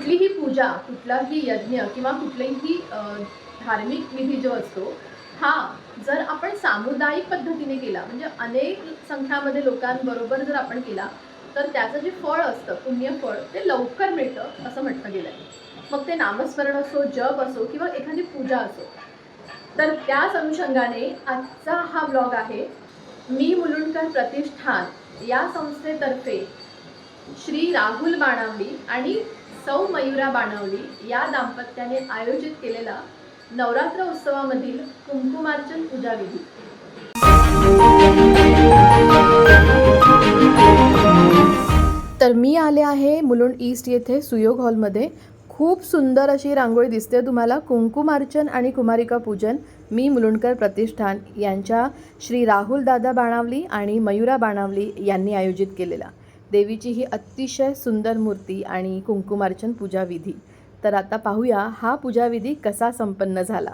कुठलीही पूजा कुठलाही यज्ञ किंवा कुठलेही धार्मिक विधी जो असतो हा जर आपण सामुदायिक पद्धतीने केला म्हणजे अनेक संख्यामध्ये लोकांबरोबर जर आपण केला तर त्याचं जे फळ असतं पुण्यफळ ते लवकर मिळतं असं म्हटलं गेलं आहे मग ते नामस्मरण असो जप असो किंवा एखादी पूजा असो. तर त्याच अनुषंगाने आजचा हा ब्लॉग आहे मी मुलुंडकर प्रतिष्ठान या संस्थेतर्फे श्री राहुल बाणावली आणि सौ मयुरा बाणावली या दाम्पत्याने आयोजित केलेला नवरात्र उत्सवामधील कुंकुमार्चन पूजा विधी तर मी आले आहे मुलुंड ईस्ट येथे सुयोग हॉलमध्ये. खूप सुंदर अशी रांगोळी दिसते तुम्हाला. कुंकुमार्चन आणि कुमारिका पूजन मी मुलुंडकर प्रतिष्ठान यांच्या श्री राहुल दादा बाणावली आणि मयुरा बाणावली यांनी आयोजित केलेला. देवीची ही अतिशय सुंदर मूर्ती आणि कुंकुमार्चन पूजाविधी. तर आता पाहूया हा पूजाविधी कसा संपन्न झाला.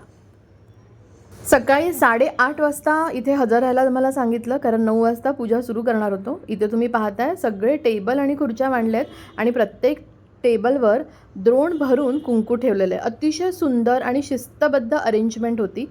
सकाळी साडेआठ वाजता इथे हजर राहायला मला सांगितलं कारण नऊ वाजता पूजा सुरू करणार होतो. इथे तुम्ही पाहताय सगळे टेबल आणि खुर्च्या मांडलेत आणि प्रत्येक टेबलवर द्रोण भरून कुंकू ठेवलेलं आहे. अतिशय सुंदर आणि शिस्तबद्ध अरेंजमेंट होती.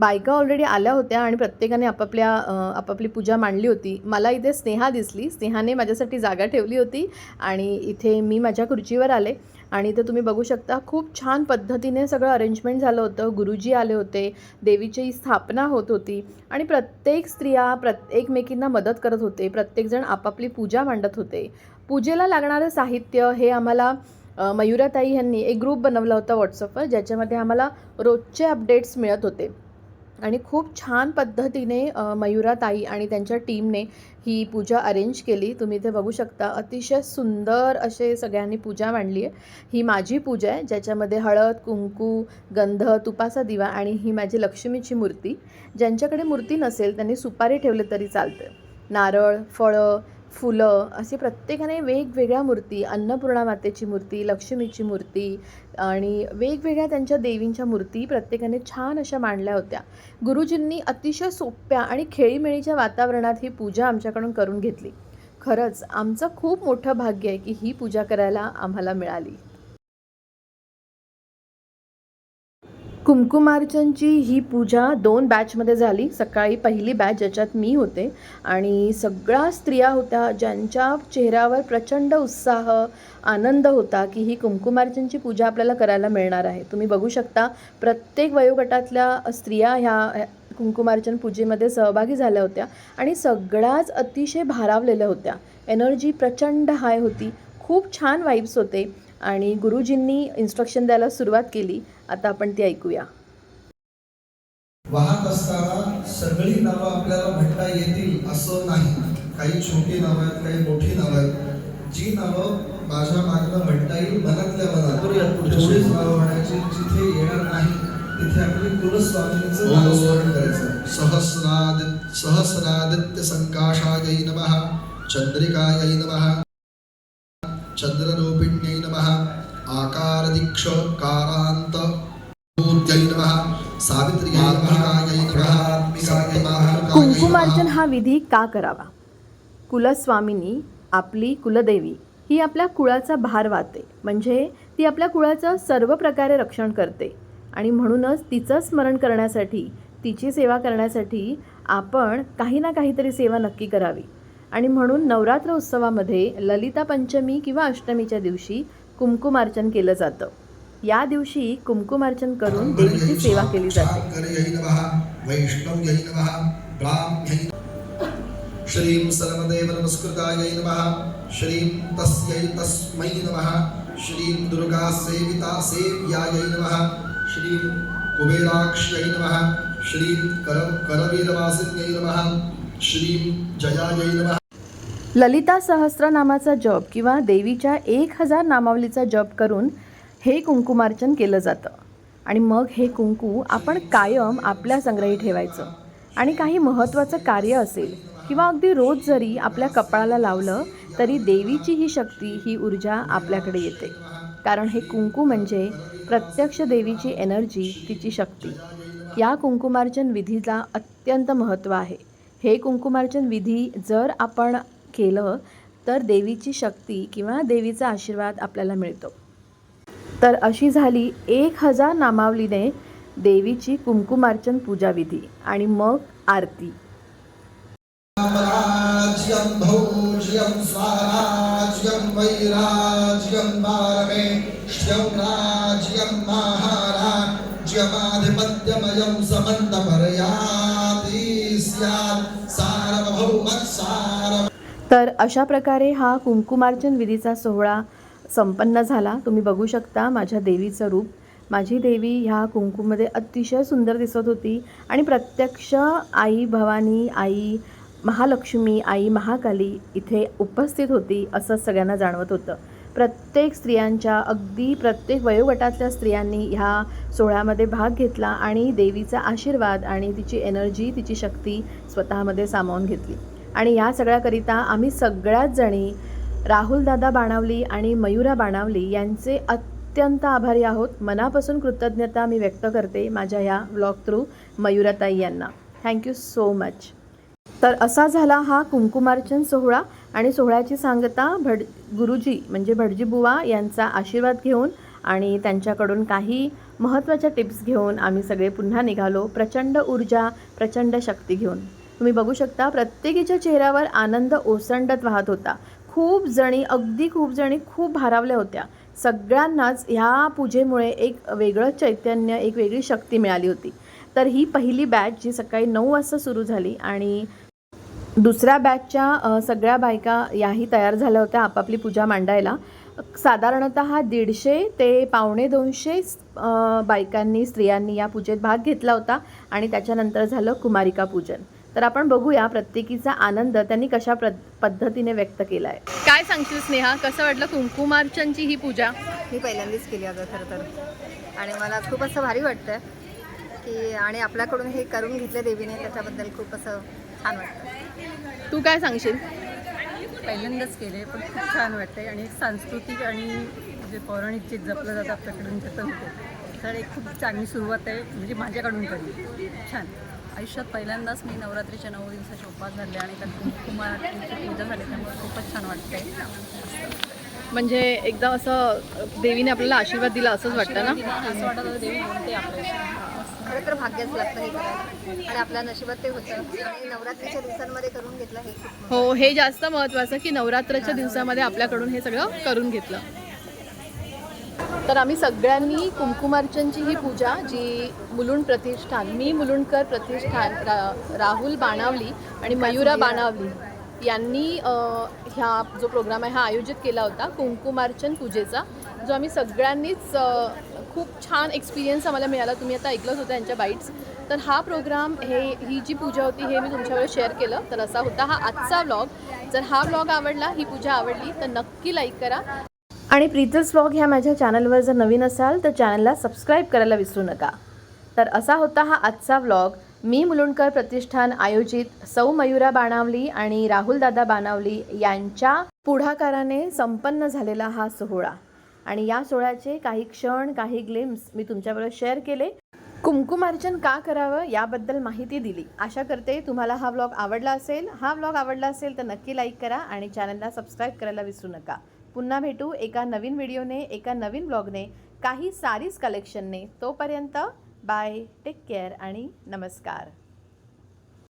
बायका ऑलरेडी आल्या होत्या आणि प्रत्येकाने आपापल्या आपापली पूजा मांडली होती. मला इथे स्नेहा दिसली. स्नेहाने माझ्यासाठी जागा ठेवली होती आणि इथे मी माझ्या खुर्चीवर आले. आणि इथे तुम्ही बघू शकता खूप छान पद्धतीने सगळं अरेंजमेंट झालं होतं. गुरुजी आले होते देवीची स्थापना होत होती आणि प्रत्येक स्त्रिया प्रत्येकमेकींना मदत करत होते. प्रत्येकजण आपापली पूजा मांडत होते. पूजेला लागणारं साहित्य हे आम्हाला मयुराताई यांनी एक ग्रुप बनवला होता व्हॉट्सअपवर ज्याच्यामध्ये आम्हाला रोजचे अपडेट्स मिळत होते. आणि खूप छान पद्धतीने मयुराताई आणि त्यांच्या टीमने ही पूजा अरेंज केली. तुम्ही इथे बघू शकता अतिशय सुंदर असे सगळ्यांनी पूजा मांडली आहे. ही माझी पूजा आहे ज्याच्यामध्ये हळद कुंकू गंध तुपाचा दिवा आणि ही माझी लक्ष्मीची मूर्ती. ज्यांच्याकडे मूर्ती नसेल त्यांनी सुपारी ठेवले तरी चालतं नारळ फळं फुलं अशी प्रत्येकाने वेगवेगळ्या मूर्ती अन्नपूर्णा मातेची मूर्ती लक्ष्मीची मूर्ती आणि वेगवेगळ्या त्यांच्या देवींच्या मूर्ती प्रत्येकाने छान अशा मांडल्या होत्या. गुरुजींनी अतिशय सोप्या आणि खेळीमेळीच्या वातावरणात ही पूजा आमच्याकडून करून घेतली. खरंच आमचं खूप मोठं भाग्य आहे की ही पूजा करायला आम्हाला मिळाली. कुंकुमार्चनची ही पूजा दोन बॅचमध्ये झाली. सकाळी पहिली बॅच ज्याच्यात मी होते आणि सगळ्या स्त्रिया होत्या ज्यांच्या चेहऱ्यावर प्रचंड उत्साह आनंद होता की ही कुंकुमार्चनची पूजा आपल्याला करायला मिळणार आहे. तुम्ही बघू शकता प्रत्येक वयोगटातल्या स्त्रिया ह्या कुंकुमार्चन पूजेमध्ये सहभागी झाल्या होत्या आणि सगळ्याच अतिशय भारावलेल्या होत्या. एनर्जी प्रचंड हाय होती. खूप छान वाईब्स होते आणि गुरुजींनी इन्स्ट्रक्शन द्यायला सुरुवात केली आता आपण ती ऐकूया. वाहत असताना सगळी नावं आपल्याला म्हणता येतील असं नाही. काही छोटी नावं आहेत काही मोठी नावं आहेत. जी नावं माझ्या मागणं म्हणता येईल मनातल्या मनात. नावं म्हणायची जिथे येणार नाही तिथे आपली कुलस्वामींचं नामस्मरण करायचं. सहस्रादि सहस्रादित्य संकाशायै नमः चंद्रिकायै नमः चंद्ररूपिण्यै नमः आकारदीक्ष कारांत कुंकुमार्चन हा विधी का करावा? कुलस्वामिनी आपली कुलदेवी ही आपल्या कुळाचा भार वाहते. म्हणजे ती आपल्या कुळाचं सर्व प्रकारे रक्षण करते. आणि म्हणूनच तिचं स्मरण करण्यासाठी तिची सेवा करण्यासाठी आपण काही ना काहीतरी सेवा नक्की करावी. आणि म्हणून नवरात्र उत्सवामध्ये ललिता पंचमी किंवा अष्टमीच्या दिवशी कुमकुमार्चन केलं जातं. या दिवशी कुंकुमार्चन करून देवीची सेवा केली जाते. श्रीं सर्वदेव नमस्कृताय नमः. श्रीं तस्यै तस्मै नमः. श्रीं दुर्गा सेविता सेव्यायै नमः. श्रीं कुबेराक्ष्यै नमः. श्रीं कर करवीरवासिन्यै नमः. श्रीं जयायै नमः. ललिता सहस्रनामाचा जप किंवा देवीच्या एक हजार नामावलीचा जप करून हे कुंकुमार्चन केलं जातं. आणि मग हे कुंकू आपण कायम आपल्या संग्रही ठेवायचं. आणि काही महत्त्वाचं कार्य असेल किंवा अगदी रोज जरी आपल्या कपाळाला लावलं तरी देवीची ही शक्ती ही ऊर्जा आपल्याकडे येते. कारण हे कुंकू म्हणजे प्रत्यक्ष देवीची एनर्जी तिची शक्ती. या कुंकुमार्चन विधीला अत्यंत महत्त्व आहे. हे कुंकुमार्चन विधी जर आपण केलं तर देवीची शक्ती किंवा देवीचा आशीर्वाद आपल्याला मिळतो. तर अशी झाली एक हजार नामावलीने देवीची कुंकुमार्चन पूजाविधी आणि मग आरती. राज्यं समन्तपर्याति स्यात्। सार्व तर अशा प्रकारे हा कुंकुमार्चन विधीचा सोहळा संपन्न झाला. तुम्ही बघू शकता माझ्या देवीचं रूप. माझी देवी ह्या कुंकूमध्ये अतिशय सुंदर दिसत होती आणि प्रत्यक्ष आई भवानी आई महालक्ष्मी आई महाकाली इथे उपस्थित होती असं सगळ्यांना जाणवत होतं. प्रत्येक स्त्रियांच्या अगदी प्रत्येक वयोगटातल्या स्त्रियांनी ह्या सोहळ्यामध्ये भाग घेतला आणि देवीचा आशीर्वाद आणि तिची एनर्जी तिची शक्ती स्वतःमध्ये सामावून घेतली. आणि या सगळ्याकरिता आम्ही सगळ्याच जणी राहुलदादा बाणावली आणि मयुरा बाणावली यांचे अत्यंत आभारी आहोत. मनापासून कृतज्ञता मी व्यक्त करते माझ्या ह्या व्लॉग थ्रू मयुराताई यांना. थँक्यू सो मच तर असा झाला हा कुंकुमार्चन सोहळा आणि सोहळ्याची सांगता भड गुरुजी म्हणजे भटजी बुवा यांचा आशीर्वाद घेऊन आणि त्यांच्याकडून काही महत्त्वाच्या टिप्स घेऊन आम्ही सगळे पुन्हा निघालो. प्रचंड ऊर्जा प्रचंड शक्ती घेऊन. तुम्ही बघू शकता प्रत्येकीच्या चेहऱ्यावर आनंद ओसंडत वाहत होता. खूप जणी अगदी खूप जणी खूप भारावल्या होत्या. सगळ्यांनाच ह्या पूजेमुळे एक वेगळं चैतन्य एक वेगळी शक्ती मिळाली होती. तर ही पहिली बॅच जी सकाळी नऊ वाजता सुरू झाली आणि दुसऱ्या बॅचच्या सगळ्या बायका याही तयार झाल्या होत्या आपापली पूजा मांडायला. साधारणत दीडशे ते पावणे दोनशे बायकांनी स्त्रियांनी या पूजेत भाग घेतला होता आणि त्याच्यानंतर झालं कुमारिका पूजन. तर आपण बघूया प्रत्येकीचा आनंद त्यांनी कशा प्र पद्धतीने व्यक्त केला आहे काय सांगशील स्नेहा? कसं वाटलं कुंकुमार्चनची ही पूजा? मी पहिल्यांदाच केली अगं खरं तर. आणि मला खूप असं भारी वाटतं की आणि आपल्याकडून हे करून घेतलं देवीने त्याच्याबद्दल खूप असं छान वाटतं. तू काय सांगशील? पहिल्यांदाच केले पण खूप छान वाटते आणि एक सांस्कृतिक आणि जे पौराणिक जे जपलं जातं आपल्याकडून ते पण होते तर एक खूप चांगली सुरुवात आहे म्हणजे माझ्याकडून तरी छान. आयुष्यात पहिल्यांदाच मी नवरात्रीच्या नऊ दिवसाचे उपवास धरले आणि त्यात कुमाराची पूजा झाली त्यामुळे खूपच छान वाटतंय. म्हणजे एकदम असं देवीने आपल्याला आशीर्वाद दिला असंच वाटतं ना? असं वाटत होतं देवी म्हणते आपल्याशी. खरं तर भाग्यच लागतं हे करायला. आणि आपल्या नशिबात ते होतं. आणि नवरात्रीच्या दिवसांमध्ये करून घेतलं हे खूप हो हे जास्त महत्त्वाचं की नवरात्राच्या दिवसामध्ये आपल्याकडून हे सगळं करून घेतलं. तर आम्ही सगळ्यांनी कुंकुमार्चनची ही पूजा जी मुलुंड प्रतिष्ठान मी मुलुंडकर प्रतिष्ठान रा राहुल बाणावली आणि मयुरा बाणावली यांनी ह्या जो प्रोग्राम आहे हा आयोजित केला होता कुंकुमार्चन पूजेचा जो आम्ही सगळ्यांनीच खूप छान एक्सपिरियन्स आम्हाला मिळाला. तुम्ही आता ऐकलंच होतं यांच्या बाईट्स. तर हा प्रोग्राम हे ही जी पूजा होती हे मी तुमच्यावर शेअर केलं. तर असा होता हा आजचा व्लॉग जर हा व्लॉग आवडला ही पूजा आवडली तर नक्की लाईक करा. आणि प्रीतल्स ब्लॉग ह्या माझ्या चॅनलवर जर नवीन असाल तर चॅनलला सबस्क्राईब करायला विसरू नका. तर असा होता हा आजचा व्लॉग मी मुलुंडकर प्रतिष्ठान आयोजित सौ मयुरा बाणावली आणि राहुलदादा बाणावली यांच्या पुढाकाराने संपन्न झालेला हा सोहळा. आणि या सोहळ्याचे काही क्षण काही ग्लिम्स मी तुमच्याबरोबर शेअर केले. कुंकुमार्जन का करावं याबद्दल माहिती दिली. आशा करते तुम्हाला हा व्लॉग आवडला असेल. हा व्लॉग आवडला असेल तर नक्की लाईक करा आणि चॅनलला सबस्क्राईब करायला विसरू नका. पुन्हा भेटू एका नवीन व्हिडिओने एका नवीन ब्लॉगने काही सारीज कलेक्शनने तोपर्यंत बाय टेक केअर आणि नमस्कार.